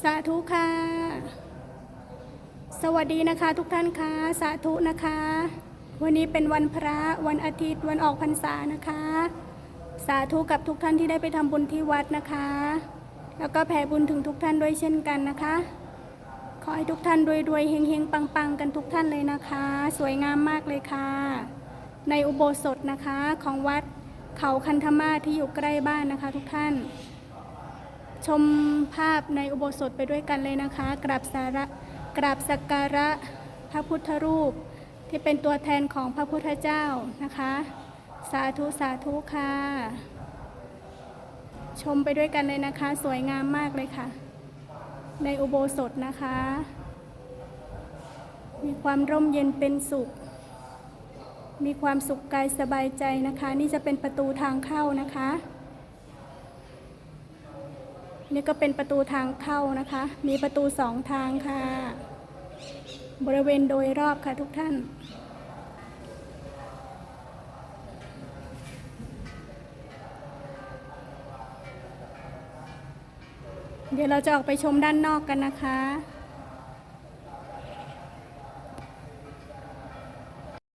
สาธุค่ะ สวัสดีนะคะทุกท่านค่ะ สาธุนะคะ วันนี้เป็นวันพระวันอาทิตย์วันออกพรรษานะคะ สาธุกับทุกท่านที่ได้ไปทำบุญที่วัดนะคะ แล้วก็แผ่บุญถึงทุกท่านด้วยเช่นกันนะคะ ขอให้ทุกท่านรวยๆเฮงๆ ปังๆ กันทุกท่านเลยนะคะ สวยงามมากเลยค่ะ ในอุโบสถนะคะของวัดเขาคันธมาที่อยู่ใกล้บ้านนะคะ ทุกท่าน ชมภาพในอุโบสถไปด้วยกันเลยนะคะ กราบสาระกราบสักการะพระพุทธรูป ที่เป็นตัวแทนของพระพุทธเจ้านะคะ สาธุสาธุค่ะ ชมไปด้วยกันเลยนะคะ สวยงามมากเลยค่ะ ในอุโบสถนะคะ มีความร่มเย็นเป็นสุข มีความสุขกายสบายใจนะคะ นี่จะเป็นประตูทางเข้านะคะ นี่ก็เป็นประตูทางเข้านะคะ มีประตูสองทางค่ะ บริเวณโดยรอบค่ะทุกท่านเดี๋ยวเราจะออกไปชมด้านนอกกันนะคะ